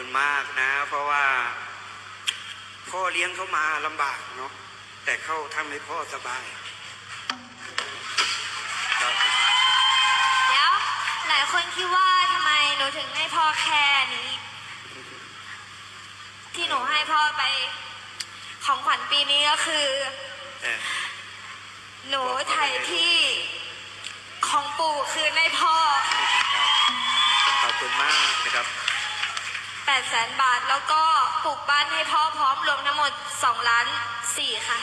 คุณมากนะ เพราะว่า พ่อเลี้ยงเขามาลำบากเนาะแต่เขาทำให้พ่อสบายครับเดี๋ยวหลายคนคิดว่าทำไมหนูถึงให้พ่อแค่นี้ ที่หนูให้พ่อไป ของขวัญปีนี้ก็คือ เออหนูไถ่ที่ของปู่คืนให้พ่อ ขอบคุณมากนะครับ 8แสนบาท แล้วก็ปลูกบ้านให้พ่อพร้อมรวมทั้งหมด2ล้าน4ค่ะ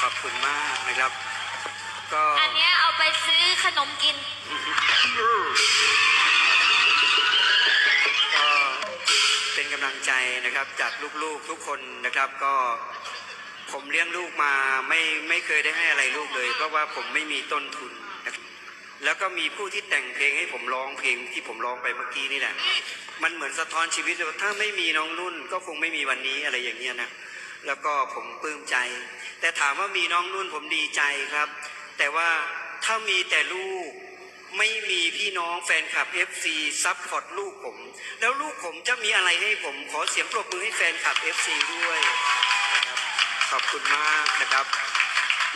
ขอบคุณมากนะครับ ก็อันเนี้ยเอาไปซื้อขนมกิน ก็เป็นกำลังใจนะครับจากลูกๆทุกคนนะครับก็ผมเลี้ยงลูกมาไม่ไม่เคยได้ให้อะไรลูกเลย เพราะว่าผมไม่มีต้นทุนนะครับ แล้วก็มีผู้ที่แต่งเพลงให้ผมร้องเพลงที่ผมร้องไปเมื่อกี้นี่แหละ มันเหมือนสะท้อนชีวิตว่าถ้าไม่มีน้องนุ่นก็คงไม่มีวันนี้อะไรอย่างเงี้ยนะ แล้วก็ผมปลื้มใจ แต่ถามว่ามีน้องนุ่นผมดีใจครับ แต่ว่าถ้ามีแต่ลูกไม่มีพี่น้องแฟนคลับ FC ซัพพอร์ตลูกผม แล้วลูกผมจะมีอะไรให้ผม ขอเสียงปรบมือให้แฟนคลับ FC ด้วย ขอบคุณมากนะครับ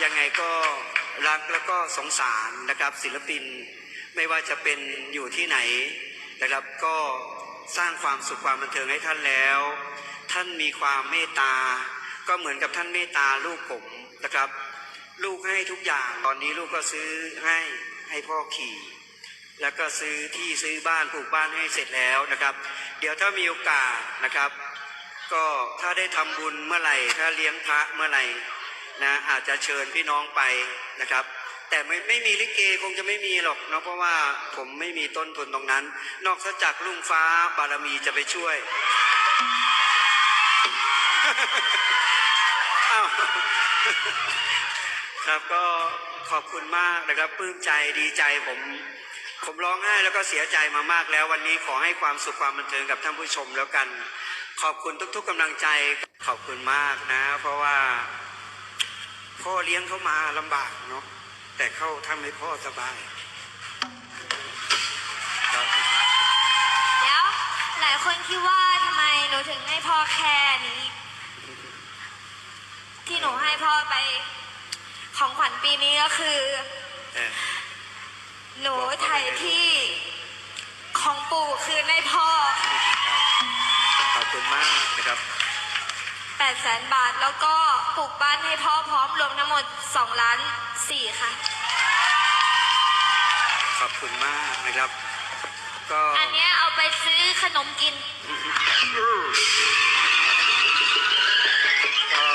ยังไงก็รักแล้วก็สงสารนะครับ ศิลปินไม่ว่าจะเป็นอยู่ที่ไหนนะครับ ก็สร้างความสุขความบันเทิงให้ท่านแล้ว ท่านมีความเมตตา ก็เหมือนกับท่านเมตตาลูกผมนะครับ ลูกให้ทุกอย่างตอนนี้ลูกก็ซื้อให้ให้พ่อขี่ แล้วก็ซื้อที่ซื้อบ้านปลูกบ้านให้เสร็จแล้วนะครับ เดี๋ยวถ้ามีโอกาสนะครับ ก็ถ้าได้ทำบุญเมื่อไหร่ ถ้าเลี้ยงพระเมื่อไหร่ นะอาจจะเชิญพี่น้องไปนะครับ แต่ไม่ไม่มีลิเกคงจะไม่มีหรอกเนาะเพราะว่าผมไม่มีต้นทุนตรงนั้น นอกจากลุงฟ้าบารมีจะไปช่วยอ้าวครับก็ขอบคุณมากนะครับปลื้มใจดีใจผม ผมร้องไห้แล้วก็เสียใจมามากแล้ว วันนี้ขอให้ความสุขความบันเทิงกับท่านผู้ชมแล้วกัน ขอบคุณทุกๆกำลังใจขอบคุณมากนะ เพราะว่า พ่อเลี้ยงเขามาลำบากเนาะแต่เขาทำให้พ่อสบายครับเดี๋ยวหลายคนคิดว่าทำไมหนูถึงให้พ่อแค่นี้ ที่หนูให้พ่อไปของขวัญปีนี้ก็คือ เออหนูไถ่ที่ของปู่คืนให้พ่อ ขอบคุณมากนะครับ 8แสนบาท แล้วก็ปลูกบ้านให้พ่อพร้อมรวมทั้งหมด2ล้าน4ค่ะ ขอบคุณมากนะครับ ก็อันเนี้ยเอาไปซื้อขนมกิน ก็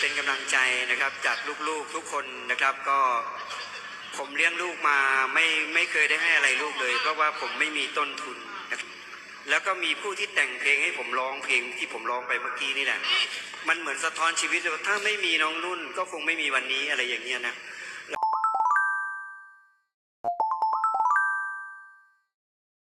เป็นกำลังใจนะครับจากลูกๆทุกคนนะครับก็ผมเลี้ยงลูกมาไม่ไม่เคยได้ให้อะไรลูกเลย เพราะว่าผมไม่มีต้นทุนนะครับ แล้วก็มีผู้ที่แต่งเพลงให้ผมร้องเพลงที่ผมร้องไปเมื่อกี้นี่แหละ มันเหมือนสะท้อนชีวิตว่าถ้าไม่มีน้องนุ่นก็คงไม่มีวันนี้อะไรอย่างเงี้ยนะ